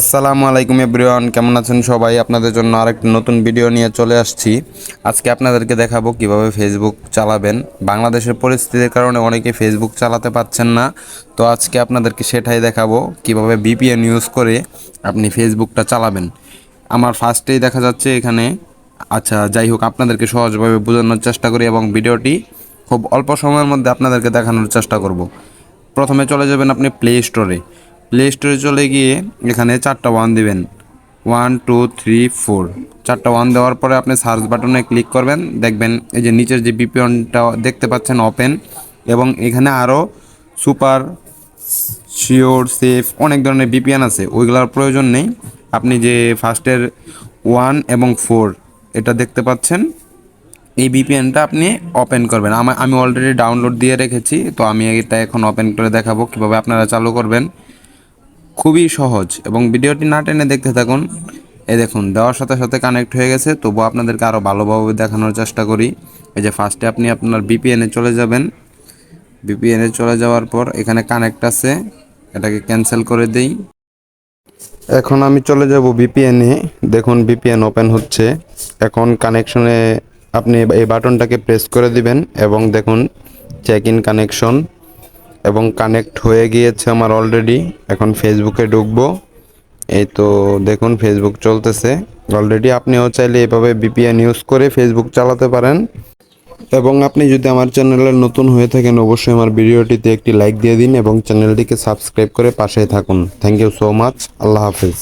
আসসালামু আলাইকুম এভরিওয়ান, কেমন আছেন সবাই? আপনাদের জন্য আরেকটি নতুন ভিডিও নিয়ে চলে আসছি। আজকে আপনাদেরকে দেখাবো কীভাবে ফেসবুক চালাবেন। বাংলাদেশের পরিস্থিতির কারণে অনেকে ফেসবুক চালাতে পারছেন না। তো আজকে আপনাদেরকে সেটাই দেখাবো, কীভাবে বিপিএন ইউজ করে আপনি ফেসবুকটা চালাবেন। আমার ফার্স্টেই দেখা যাচ্ছে এখানে। আচ্ছা যাই হোক, আপনাদেরকে সহজভাবে বোঝানোর চেষ্টা করি এবং ভিডিওটি খুব অল্প সময়ের মধ্যে আপনাদেরকে দেখানোর চেষ্টা করব। প্রথমে চলে যাবেন আপনি প্লে স্টোরে প্লে স্টোরে চলে গিয়ে এখানে চারটা ওয়ান দেবেন। ওয়ান টু থ্রি ফোর চারটা ওয়ান দেওয়ার পরে আপনি সার্চ বাটনে ক্লিক করবেন। দেখবেন এই যে নিচের যে বিপিএনটা দেখতে পাচ্ছেন ওপেন এবং এখানে আরও সুপার শিওর সেফ অনেক ধরনের বিপিএন আছে। ওইগুলোর প্রয়োজন নেই। আপনি যে ফার্স্টের ওয়ান এবং ফোর এটা দেখতে পাচ্ছেন, এই বিপিএনটা আপনি ওপেন করবেন। আমা- অলরেডি ডাউনলোড দিয়ে রেখেছি, তো আমি এটা এখন ওপেন করে দেখাবো কীভাবে আপনারা চালু করবেন। খুবই সহজ এবং ভিডিওটি না টেনে দেখতে থাকুন। এ দেখুন, দেওয়ার সাথে সাথে কানেক্ট হয়ে গেছে। তবুও আপনাদেরকে আরও ভালোভাবে দেখানোর চেষ্টা করি। এই যে ফার্স্টে আপনি আপনার বিপিএনে চলে যাবেন। বিপিএনে চলে যাওয়ার পর এখানে কানেক্ট আছে। এটাকে ক্যান্সেল করে দেই। এখন আমি চলে যাব বিপিএনে দেখুন বিপিএন ওপেন হচ্ছে। এখন কানেকশনে আপনি এই বাটনটাকে প্রেস করে দিবেন এবং দেখুন চেক ইন কানেকশন এবং কানেক্ট হয়ে গিয়েছে আমার অলরেডি এখন ফেসবুকে ঢুকবো। এই তো দেখুন ফেসবুক চলতেছে। অলরেডি আপনিও চাইলে এভাবে বিপিএন ইউজ করে ফেসবুক চালাতে পারেন। এবং আপনি যদি আমার চ্যানেলে নতুন হয়ে থাকেন, অবশ্যই আমার ভিডিওটিতে একটি লাইক দিয়ে দিন এবং চ্যানেলটিকে সাবস্ক্রাইব করে পাশে থাকুন। Thank you so much Allah Hafiz.